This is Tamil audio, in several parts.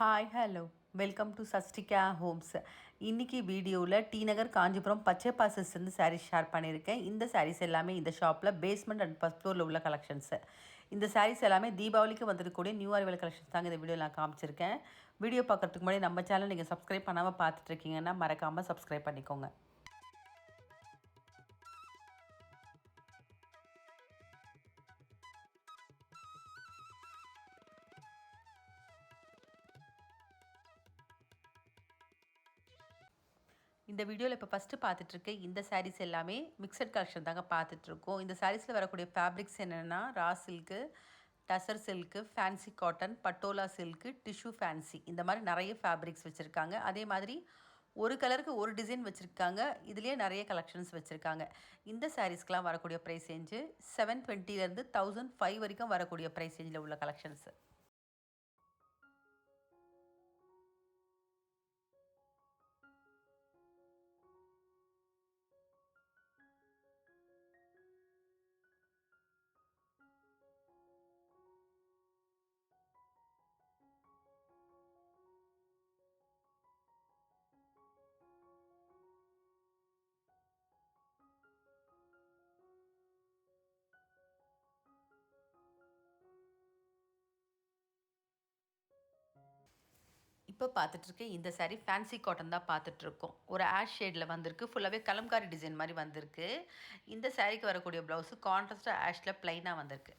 Hi hello welcome to Sastika Homes இன்றைக்கி வீடியோவில் டி நகர் காஞ்சிபுரம் பச்சை பாசஸ் வந்து சாரீஸ் ஷேர் பண்ணியிருக்கேன். இந்த சாரீஸ் எல்லாமே இந்த ஷாப்பில் பேஸ்மெண்ட் அண்ட் ஃபஸ்ட் ஃப்ளோரில் உள்ள கலெக்ஷன்ஸு இந்த சாரீஸ் எல்லாமே தீபாவளிக்கு வந்திருக்கக்கூடிய நியூ அரைவல் கலெக்ஷன்ஸ் தாங்க இந்த வீடியோ நான் காமிச்சிருக்கேன். வீடியோ பார்க்குறதுக்கு முன்னாடி நம்ம சேனல் நீங்கள் சப்ஸ்கிரைப் பண்ணாமல் பார்த்துட்ருக்கீங்கன்னா மறக்காமல் சப்ஸ்கிரைப் பண்ணிக்கோங்க. இந்த வீடியோவில் இப்போ ஃபஸ்ட்டு பார்த்துட்ருக்க இந்த சாரீஸ் எல்லாமே மிக்சட் கலெக்ஷன் தாங்க பார்த்துட்ருக்கோம் இந்த சாரீஸில் வரக்கூடிய ஃபேப்ரிக்ஸ் என்னென்னா raw silk tussar silk fancy cotton patola silk tissue fancy இந்த மாதிரி நிறைய ஃபேப்ரிக்ஸ் வச்சுருக்காங்க. அதே மாதிரி ஒரு கலருக்கு ஒரு டிசைன் வச்சுருக்காங்க. இதுலேயே நிறைய கலெக்ஷன்ஸ் வச்சுருக்காங்க. இந்த சாரீஸ்க்கெலாம் வரக்கூடிய ப்ரைஸ் ரேஞ்சு செவன் டுவெண்ட்டிலேருந்து தௌசண்ட் ஃபைவ் வரைக்கும் வரக்கூடிய ப்ரைஸ் ரேஞ்சில் உள்ள கலெக்ஷன்ஸு இப்போ பார்த்துட்ருக்கேன். இந்த சாரீ ஃபேன்சி காட்டன் தான் பார்த்துட்ருக்கோம். ஒரு ஆஷ் ஷேடில் வந்திருக்கு. ஃபுல்லாகவே கலம்காரி டிசைன் மாதிரி வந்திருக்கு. இந்த சாரீக்கு வரக்கூடிய ப்ளவுஸு கான்ட்ராஸ்டாக ஆஷில் ப்ளைனாக வந்திருக்கு.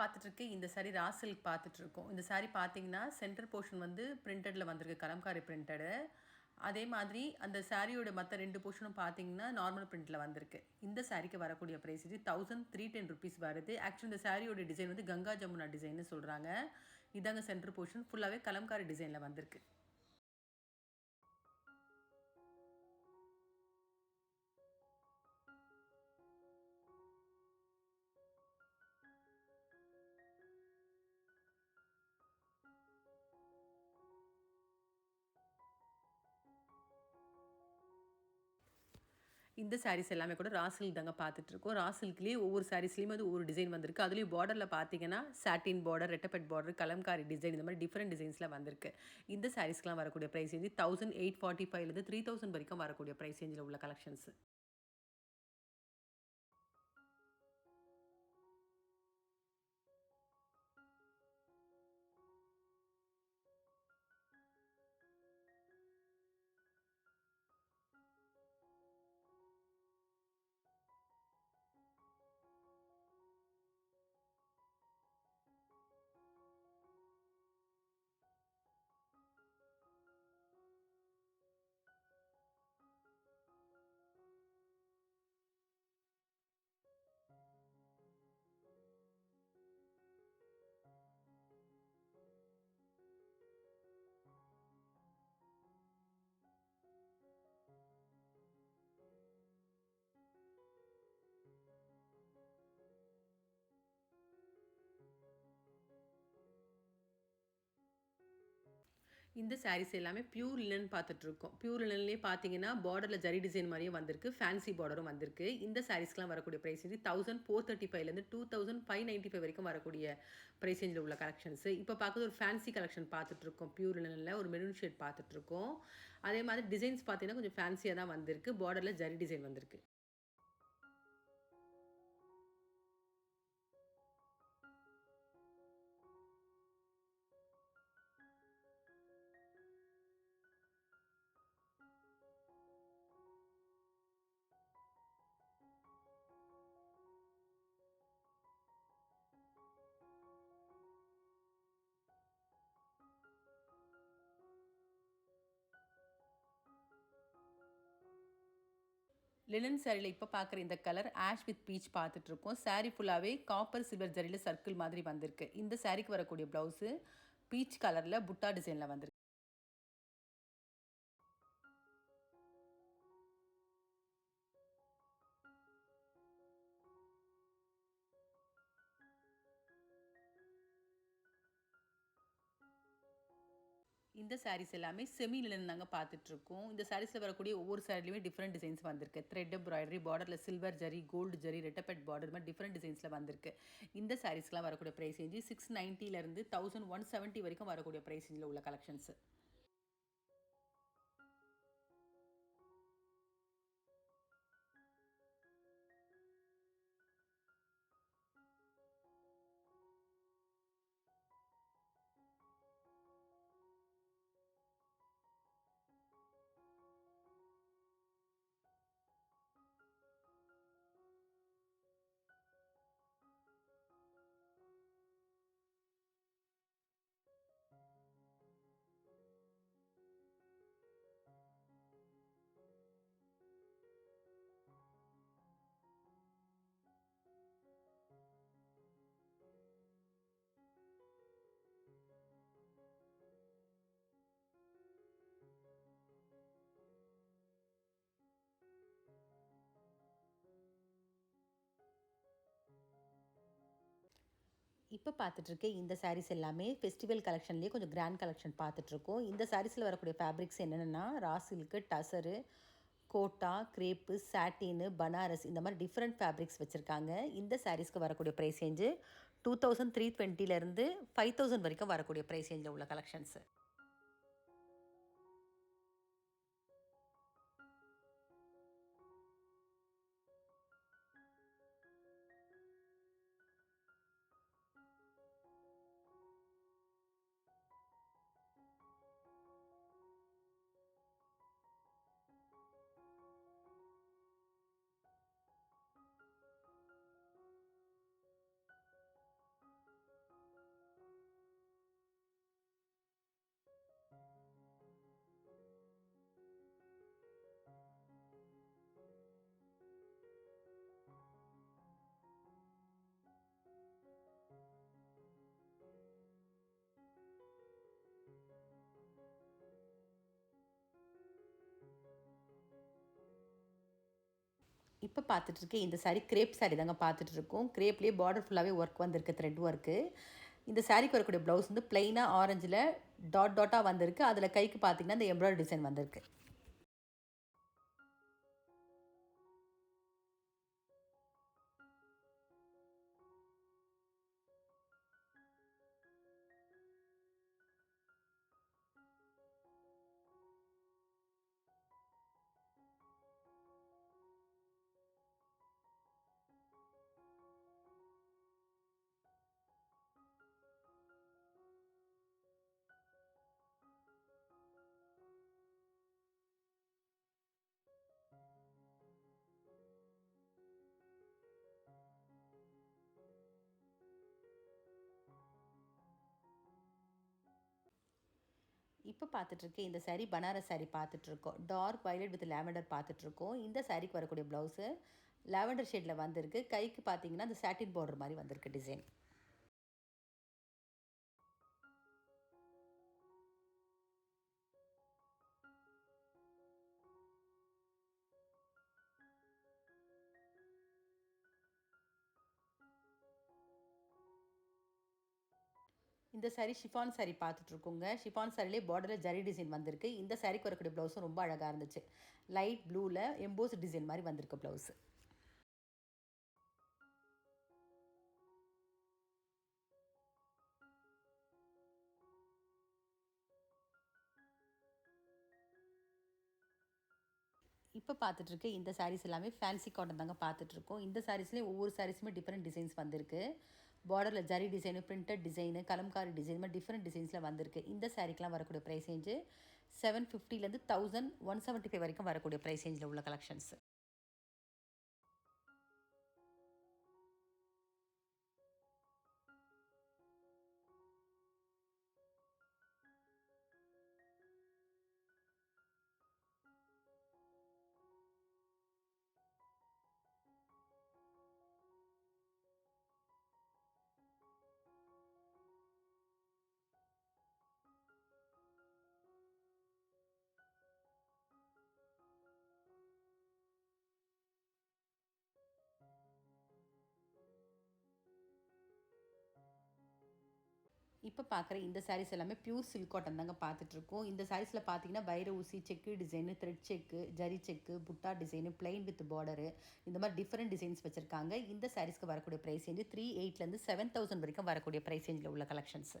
பார்த்துட்ருக்கு இந்த சாரீ சில்க் பார்த்துட்ருக்கோம். இந்த சாரீ பார்த்தீங்கன்னா சென்டர் போர்ஷன் வந்து பிரிண்டடில் வந்திருக்கு கலம்காரி பிரிண்டடு அதே மாதிரி அந்த சாரியோட மற்ற ரெண்டு போர்ஷனும் பார்த்தீங்கன்னா நார்மல் பிரிண்டில் வந்திருக்கு. இந்த சாரிக்கு வரக்கூடிய ப்ரைஸ் இது தௌசண்ட் த்ரீ டென் ருபீஸ் வருது. ஆக்சுவலி இந்த சாரியோட டிசைன் வந்து கங்கா ஜமுனா டிசைன்னு சொல்கிறாங்க இதாங்க சென்டர் போர்ஷன் ஃபுல்லாகவே கலம்காரி டிசைனில் வந்திருக்கு. இந்த சாரீஸ் எல்லாமே கூட ராசில் தாங்க பார்த்துட்ருக்கோம். ராசில்க்லேயே ஒவ்வொரு சாரீஸ்லேயுமே வந்து ஒவ்வொரு டிசைன் வந்திருக்கு. அதுலேயும் பார்டரில் பார்த்தீங்கன்னா சாட்டின் பார்டர் ரெட்டபெட் பார்டர் கலம்காரி டிசைன் இந்த மாதிரி டிஃப்ரெண்ட் டிசைன்ஸில் வந்திருக்கு. இந்த சாரீஸ்க்கெலாம் வரக்கூடிய price range thousand eight forty ஃபைவ்லேருந்து த்ரீ தௌசண்ட் வரைக்கும் வரக்கூடிய ப்ரைஸ் ரேஞ்சில் உள்ள கலெக்ஷன்ஸ் இந்த சாரீஸ் எல்லாமே பியூர் லினன் பார்த்துட்ருக்கோம். பியூர் லினன்லேயே பார்த்தீங்கன்னா பார்டரில் ஜரி டிசைன் மாதிரியும் வந்திருக்கு. ஃபேன்சி பார்டரும் வந்திருக்கு. இந்த சாரீஸ்க்கெலாம் வரக்கூடிய ப்ரைஸ் வந்து தௌசண்ட் ஃபோர் தேர்ட்டி ஃபைவ்லேருந்து two thousand five ninety five வரைக்கும் வரக்கூடிய ப்ரைஸ் ரேஞ்சில் உள்ள கலெக்ஷன்ஸ் இப்போ பார்க்குறது ஒரு ஃபேன்சி கலெக்ஷன் பார்த்துட்ருக்கோம். பியூர் லினனில் ஒரு மெரூன் ஷேட் பார்த்துட்ருக்கோம். அதே மாதிரி டிசைன்ஸ் பார்த்தீங்கன்னா கொஞ்சம் ஃபேன்சியாக தான் வந்திருக்கு. பார்டரில் ஜரி டிசைன் வந்திருக்கு. லினன் சாரியில் இப்போ பார்க்குற இந்த கலர் ஆஷ் வித் பீச் பார்த்துட்ருக்கோம் சாரீ ஃபுல்லாகவே காப்பர் சில்வர் ஜரியில் சர்க்கிள் மாதிரி வந்திருக்கு. இந்த சாரீக்கு வரக்கூடிய ப்ளவுஸு பீச் கலரில் புட்டா டிசைனில் வந்திருக்கு. இந்த சாரீஸ் எல்லாமே செமி நாங்கள் தாங்க பார்த்துட்ருக்கோம். இந்த சாரீஸில் வரக்கூடிய ஒவ்வொரு சாரிலையுமே டிஃப்ரெண்ட் டிசைன்ஸ் வந்திருக்கு. த்ரெட் எம்ப்ராய்டரி பார்டரில் சில்வர் ஜரி கோல்டு ஜரி ரெட்டப்பெட் பார்டர் மாதிரி டிஃப்ரெண்ட் டிசைன்ஸில் வந்திருக்கு. இந்த சாரீஸ்லாம் வரக்கூடிய ப்ரைஸ் ரேஞ்சு சிக்ஸ் நைன்ட்டிலேருந்து தௌசண்ட் ஒன் செவன்ட்டி வரைக்கும் வரக்கூடிய ப்ரைஸ் ரேஞ்சில் உள்ள கலெக்ஷன்ஸ் இப்போ பார்த்துட்ருக்க இந்த சாரீஸ் எல்லாமே ஃபெஸ்டிவல் கலெக்ஷன்லேயே கொஞ்சம் கிராண்ட் கலெக்ஷன் பார்த்துட்ருக்கோம் இந்த சாரீஸில் வரக்கூடிய ஃபேப்ரிக்ஸ் என்னென்னா raw silk tussar Kota crepe satin Banaras இந்த மாதிரி டிஃப்ரெண்ட் ஃபேப்ரிக்ஸ் வச்சுருக்காங்க. இந்த சாரீஸ்க்கு வரக்கூடிய price range two thousand three டுவெண்ட்டிலேருந்து five thousand வரைக்கும் வரக்கூடிய ப்ரைஸ் ரேஞ்சில் உள்ள கலெக்ஷன்ஸு இப்போ பார்த்துட்ருக்க இந்த சாரீ கிரேப் சாரீ தாங்க பார்த்துட்ருக்கோம் கிரேப்லேயே பார்டர் ஃபுல்லாகவே ஒர்க் வந்திருக்கு த்ரெட் ஒர்க்கு இந்த சாரீக்கு வரக்கூடிய ப்ளவுஸ் வந்து பிளெயினாக ஆரஞ்சில் டாட் டாட்டாக வந்திருக்கு. அதில் கைக்கு பார்த்தீங்கன்னா இந்த எம்ப்ராய்டரி டிசைன் வந்திருக்கு. இப்போ பார்த்துட்ருக்க இந்த சாரீ பனாரஸ் சாரீ பார்த்துட்ருக்கோம் டார்க் வயலட் வித் லேவண்டர் பார்த்துட்ருக்கோம் இந்த சாரீக்கு வரக்கூடிய ப்ளவுஸு லேவண்டர் ஷேடில் வந்திருக்கு. கைக்கு பார்த்தீங்கன்னா அந்த சாட்டின் பார்டர் மாதிரி வந்திருக்கு டிசைன் இந்த சாரீ ஷிஃபான் சாரீ பார்த்துட்ருக்கோங்க. ஷிஃபான் சாரிலே பார்டரில் ஜரி டிசைன் வந்திருக்கு. இந்த சாரீக்கு வரக்கூடிய ப்ளவுஸும் ரொம்ப அழகாக இருந்துச்சு. லைட் ப்ளூவில் எம்போஸ் டிசைன் மாதிரி வந்திருக்கு ப்ளவுஸு இப்போ பார்த்துட்ருக்க இந்த சாரீஸ் எல்லாமே ஃபேன்சி காட்டன் தாங்க பார்த்துட்ருக்கோம். இந்த சாரீஸ்லேயும் ஒவ்வொரு சாரீஸுமே டிஃப்ரெண்ட் டிசைன்ஸ் வந்திருக்கு. பார்டரில் zari design printed design kalamkari design மாதிரி டிஃப்ரெண்ட் டிசைன்ஸில் வந்திருக்கு. இந்த சாரீக்கெலாம் வரக்கூடிய ப்ரைஸ் ரேஞ்சு செவன் ஃபிஃப்டிலேருந்து தௌசண்ட் ஒன் செவன்ட்டி ஃபைவ் வரைக்கும் வரக்கூடிய ப்ரைஸ் ரேஞ்சில் உள்ள கலெக்ஷன்ஸ் இப்போ பார்க்குற இந்த சாரீஸ் எல்லாமே பியூர் சில்க் காட்டன் தாங்க பார்த்துட்ருக்கோம் இந்த சாரீஸில் பார்த்தீங்கன்னா வைர ஊசி check design thread check zari check butta design plain with border இந்த மாதிரி டிஃப்ரெண்ட் டிசைன்ஸ் வச்சுருக்காங்க. இந்த சாரீஸ்க்கு வரக்கூடிய ப்ரைஸ் ரேஞ்சு த்ரீ எயிட்லேருந்து செவன் தௌசண்ட் வரைக்கும் வரக்கூடிய ப்ரைஸ் ரேஞ்சில் உள்ள கலெக்ஷன்ஸ்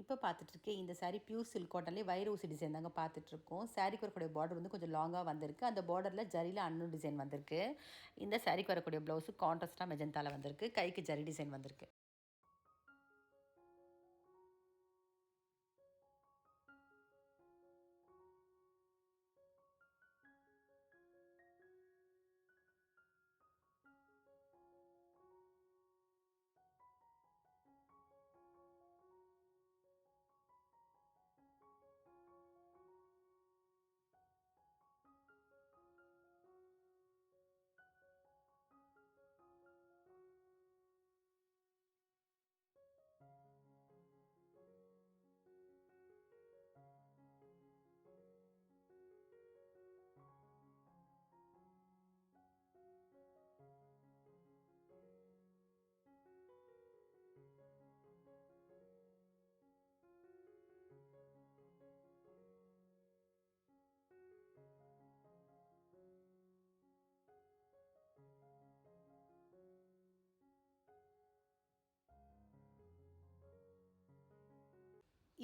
இப்போ பார்த்துட்ருக்கேன் இந்த சாரீ பியூர் சில்க் காட்டன்லேயே வைர ஊசி டிசைன் தாங்க பார்த்துட்ருக்கோம் சாரீக்கு வரக்கூடிய பார்டர் வந்து கொஞ்சம் லாங்காக வந்திருக்கு. அந்த பார்டரில் ஜரியில் அன்னு டிசைன் வந்திருக்கு. இந்த சாரீக்கு வரக்கூடிய ப்ளவுஸு கான்ட்ராஸ்ட்டாக மெஜந்தாவில் வந்திருக்கு. கைக்கு ஜரி டிசைன் வந்திருக்கு.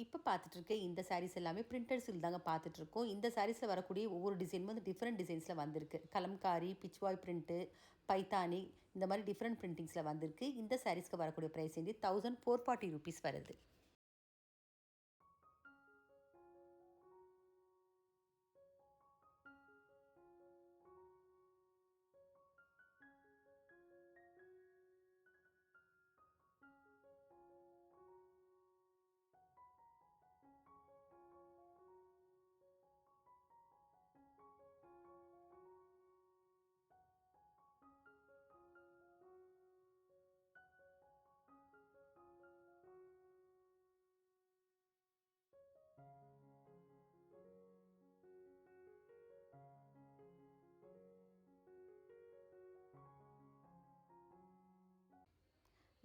இப்போ பார்த்துட்ருக்க இந்த சாரீஸ் எல்லாமே பிரிண்டட் சில் தாங்க பார்த்துட்ருக்கோம் இந்த சாரீஸில் வரக்கூடிய ஒவ்வொரு டிசைனும் வந்து டிஃப்ரெண்ட் டிசைன்ஸில் வந்திருக்கு. கலம்காரி பிச்வாய் பிரிண்ட்டு பைத்தானி இந்த மாதிரி டிஃப்ரெண்ட் பிரிண்டிங்ஸில் வந்திருக்கு. இந்த சாரீஸ்க்கு வரக்கூடிய ப்ரைஸ் வந்து தௌசண்ட் ஃபோர் ஃபார்ட்டி ருபீஸ் வருது.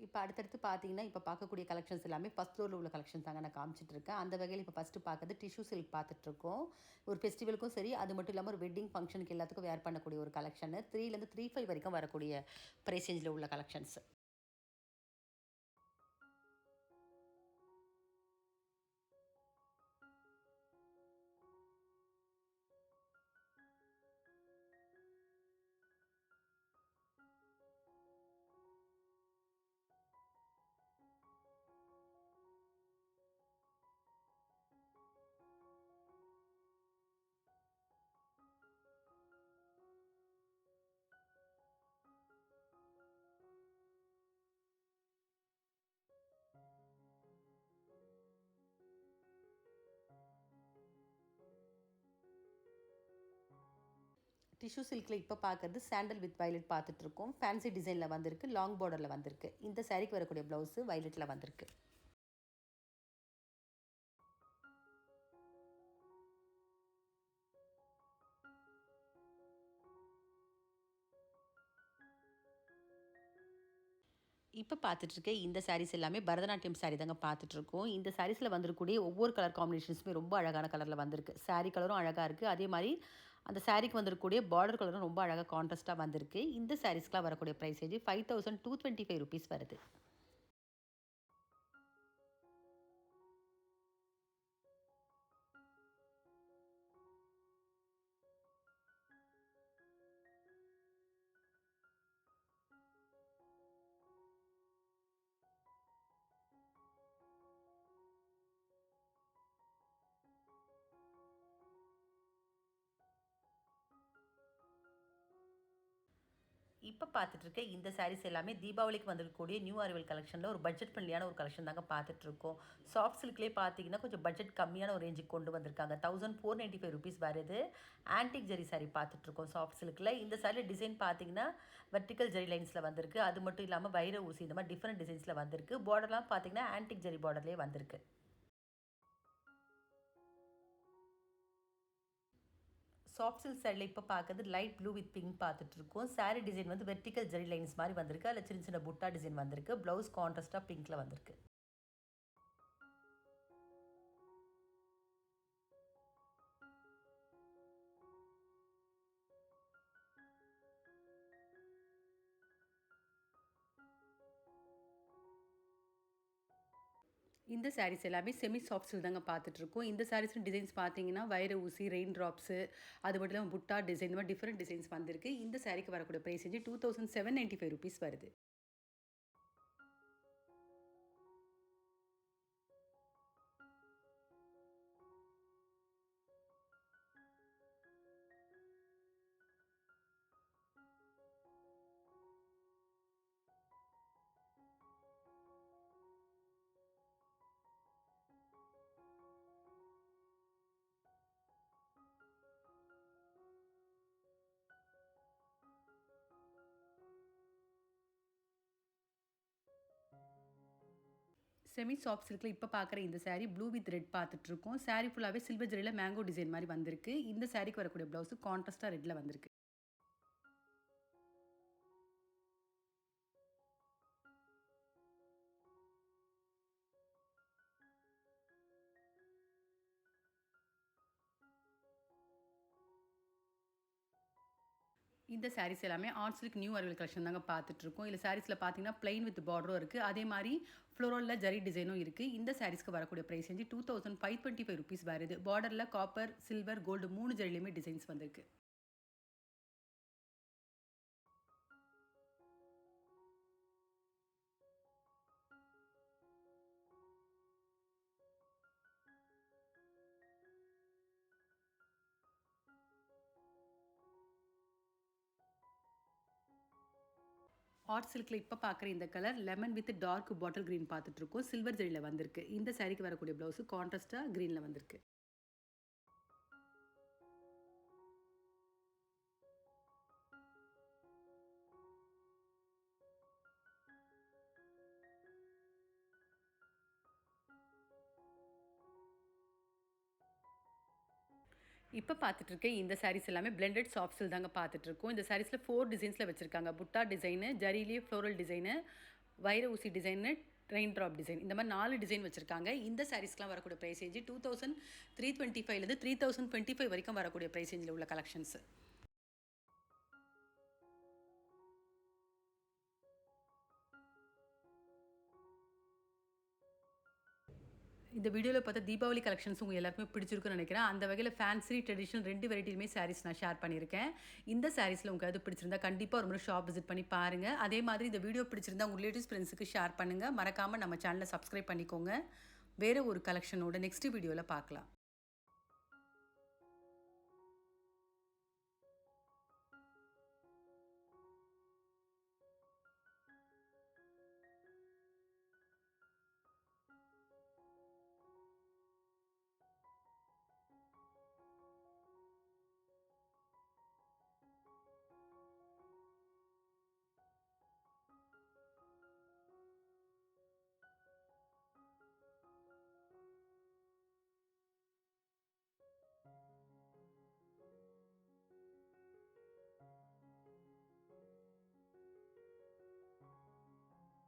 இப்போ அடுத்தடுத்து பார்த்தீங்கன்னா இப்போ பார்க்கக்கூடிய கலெக்ஷன்ஸ் எல்லாமே ஃபஸ்ட் ஃப்ளோரில் உள்ள கலெக்ஷன்ஸ் தாங்க நான் காமிச்சிட்டு இருக்கேன். அந்த வகையில் இப்போ ஃபஸ்ட்டு பார்க்குறது டிஷ்யூ சில்க் பார்த்துட்ருக்கோம் ஒரு ஃபெஸ்டிவலுக்கும் சரி அது மட்டும் இல்லாமல் ஒரு வெட்டிங் ஃபங்க்ஷனுக்கு எல்லாத்துக்கும் வேர் பண்ணக்கூடிய ஒரு கலெக்ஷன் த்ரீலேருந்து த்ரீ ஃபைவ் வரைக்கும் வரக்கூடிய ப்ரைஸ் ரேஞ்சில் உள்ள கலெக்ஷன்ஸ் டிஷ்யூ சில்கில் இப்போ பார்க்குறது சாண்டல் வித் வயலட் பார்த்துட்ருக்கோம் ஃபேன்சி டிசைனில் வந்திருக்கு. லாங் பார்டரில் வந்திருக்கு. இந்த சாரீக்கு வரக்கூடிய ப்ளவுஸு வயலட்டில் வந்திருக்கு. இப்போ பார்த்துட்ருக்க இந்த சாரீஸ் எல்லாமே பரதநாட்டியம் சாரீ தாங்க பார்த்துட்ருக்கோம் இந்த சாரீஸில் வந்திருக்கக்கூடிய ஒவ்வொரு கலர் காம்பினேஷன்ஸுமே ரொம்ப அழகான கலரில் வந்திருக்கு. சாரீ கலரும் அழகாக இருக்குது அதே மாதிரி அந்த சாரீக்கு வந்திருக்கக்கூடிய பார்டர் கலரும் ரொம்ப அழகாக கான்ட்ராஸ்ட்டாக வந்திருக்கு. இந்த சாரீஸ்க்குலாம் வரக்கூடிய price five thousand two twenty five rupees வருது. பார்த்துட்ருக்க பார்த்துட்டு இருக்க இந்த சாரீஸ் எல்லாமே தீபாவளிக்கு வந்திருக்கக்கூடிய நியூ அறிவல் கலெக்ஷனில் ஒரு பட்ஜெட் ஃப்ரெண்ட்லியான ஒரு கலெக்ஷன் தாங்க பார்த்துட்ருக்கோம் சாஃப்ட் சில்க்லேயே பார்த்தீங்கன்னா கொஞ்சம் பட்ஜெட் கம்மியான ஒரு ரேஞ்சுக்கு கொண்டு வந்திருக்காங்க. Thousand four ninety five rupees வருது ஆன்டிக் ஜரி சாரி பார்த்துட்ருக்கோம் சாஃப்ட் சில்கில் இந்த சாரியில் டிசைன் பார்த்தீங்கன்னா வெர்டிக்கல் ஜரி லைன்ஸில் வந்திருக்கு. அது மட்டும் இல்லாமல் வைர ஊசி இந்த மாதிரி டிஃப்ரெண்ட் டிசைன்ஸில் வந்திருக்கு. பார்டர்லாம் பார்த்தீங்கன்னா ஆன்டிக் ஜரி பார்டர்லேயே வந்திருக்கு. சாஃப்ட் சில்க் சாரியில் இப்போ பார்க்குறது லைட் ப்ளூ வித் பிங்க் பார்த்துட்டு இருக்கோம் சாரீ டிசைன் வந்து வெர்டிக்கல் ஜெரி லைன்ஸ் மாதிரி வந்திருக்கு. அதில் சின்ன சின்ன புட்டா டிசைன் வந்திருக்கு. ப்ளவுஸ் கான்ட்ராஸ்ட்டாக பிங்க்கில் வந்திருக்கு. இந்த சாரீஸ் எல்லாமே செமி சாஃப்ட்ஸில் தாங்க பார்த்துட்ருக்கோம். இந்த சாரீஸ் டிசைன்ஸ் பார்த்தீங்கன்னா வைர ஊசி ரெயின் ட்ராப்ஸு அது மட்டும் இல்லாமல் புட்டா டிசைன் இந்த மாதிரி டிஃப்ரெண்ட் டிசைன்ஸ் வந்திருக்கு. இந்த சாரீக்கு வரக்கூடிய ப்ரைஸ் வந்து two thousand seven ninety five rupees வருது. செமி சாஃப்ட் சில்கில் இப்போ பார்க்குற இந்த சாரீ ப்ளூ வித் ரெட் பார்த்துட்ருக்கோம் சாரீ ஃபுல்லாகவே சில்வர் ஜெரியில் மேங்கோ டிசைன் மாதிரி வந்திருக்கு. இந்த சாரீக்கு வரக்கூடிய ப்ளவுஸு கான்ட்ராஸ்ட்டாக ரெட்டில் வந்திருக்கு. இந்த சாரீஸ் எல்லாமே art silk new arrival collection தாங்க பார்த்துட்ருக்கோம். இல்லை சாரீஸில் பார்த்தீங்கன்னா பிளைன் வித் பார்டரும் இருக்குது அதே மாதிரி ஃப்ளோரலில் ஜரி டிசைனும் இருக்குது இந்த சாரீஸ்க்கு வரக்கூடிய ப்ரைஸ் வந்து two thousand five twenty five rupees வருது. பார்டரில் காப்பர் சில்வர் கோல்டு மூணு ஜரிலையுமே டிசைன்ஸ் வந்திருக்கு. ஹாட் சில்கில் இப்போ பார்க்குற இந்த colour lemon with dark bottle green பார்த்துட்ருக்கோம் சில்வர் ஜெரியில் வந்திருக்கு. இந்த சாரீக்கு வரக்கூடிய ப்ளவுஸு கான்ட்ராஸ்ட்டாக க்ரீனில் வந்திருக்கு. இப்போ பார்த்துட்ருக்கேன் இந்த சாரீஸ் எல்லாமே பிளெண்டட் சாஃப்ட் சில் தாங்க பார்த்துட்ருக்கோம் இந்த சாரீஸில் ஃபோர் டிசைன்ஸில் வச்சுருக்காங்க. புட்டா டிசைனு ஜரிலியே ஃப்ளோரல் டிசைனு வைர ஊசி டிசைனு ரெயின் ட்ராப் டிசைன் இந்த மாதிரி நாலு டிசைன் வச்சுருக்காங்க. இந்த சாரீஸ்க்கெலாம் வரக்கூடிய price range two thousand three twenty ஃபைவ்லேருந்து த்ரீ தௌசண்ட் டுவெண்ட்டி ஃபைவ் வரைக்கும் வரக்கூடிய ப்ரைஸ் ரேஞ்சில் உள்ள கலெக்ஷன்ஸ் இந்த வீடியோவில் பார்த்தா தீபாவளி கலெக்ஷன்ஸ் உங்கள் எல்லாருக்குமே பிடிச்சிருக்குன்னு நினைக்கிறேன். அந்த வகையில் ஃபேன்சி ட்ரெடிஷனல் ரெண்டு வெரைட்டிலுமே சாரீஸ் நான் ஷேர் பண்ணியிருக்கேன். இந்த சாரீஸில் உங்களுக்கு அது பிடிச்சிருந்தா கண்டிப்பாக ஒரு முறை ஷாப் விசிட் பண்ணி பாருங்கள் அதே மாதிரி இந்த வீடியோ பிடிச்சிருந்தா உங்கள் ரிலேட்டிவ்ஸ் ஃப்ரெண்ட்ஸுக்கு ஷேர் பண்ணுங்கள் மறக்காமல் நம்ம சேனலை சப்ஸ்கிரைப் பண்ணிக்கோங்க. வேறு ஒரு கலெக்ஷனோட நெக்ஸ்ட் வீடியோவில் பார்க்கலாம்.